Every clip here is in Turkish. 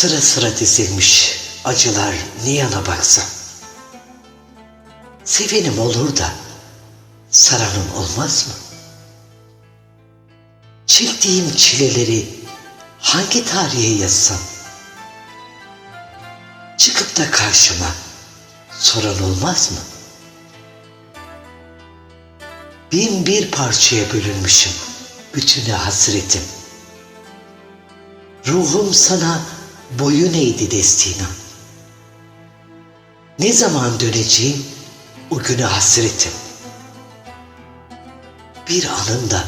Sıra sıra dizilmiş acılar ne yana baksam. Sevenim olur da saranım olmaz mı? Çektiğim çileleri hangi tarihe yazsam? Çıkıp da karşıma soran olmaz mı? Bin bir parçaya bölünmüşüm bütüne hasretim. Ruhum sana boyun eğdi destina. Ne zaman döneceğim o güne hasretim. Bir anında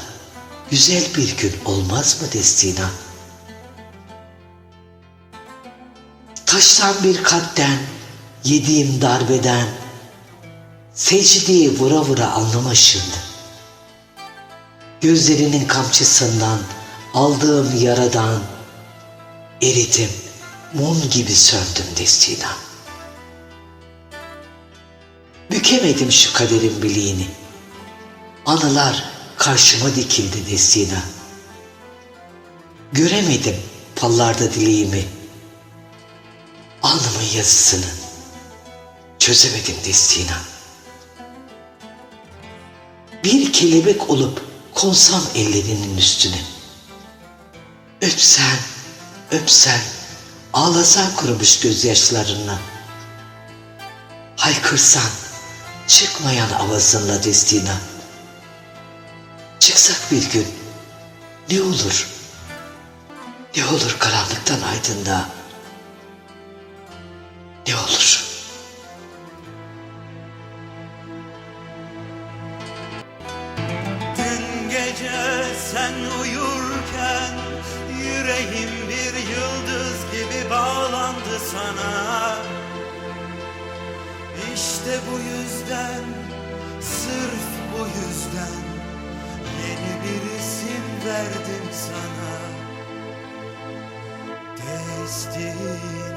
güzel bir gün olmaz mı destina? Taştan bir kalpten, yediğim darbeden, secdeyi vura vura alnıma şimdi. Gözlerinin kamçısından, aldığım yaradan, eridim, mum gibi söndüm destina. Bükemedim şu kaderin biliğini. Anılar karşıma dikildi destina. Göremedim pallarda dileğimi. Alnımın yazısını çözemedim destina. Bir kelebek olup konsam ellerinin üstüne. Öpsen, öpsen, ağlasan kurumuş gözyaşlarına. Haykırsan, çıkmayan avazınla destina. Çıksak bir gün, ne olur? Ne olur karanlıktan aydınlığa? Ne olur? Dün gece sen uyurken sana İşte bu yüzden, sırf bu yüzden Yeni bir isim verdim sana. Destina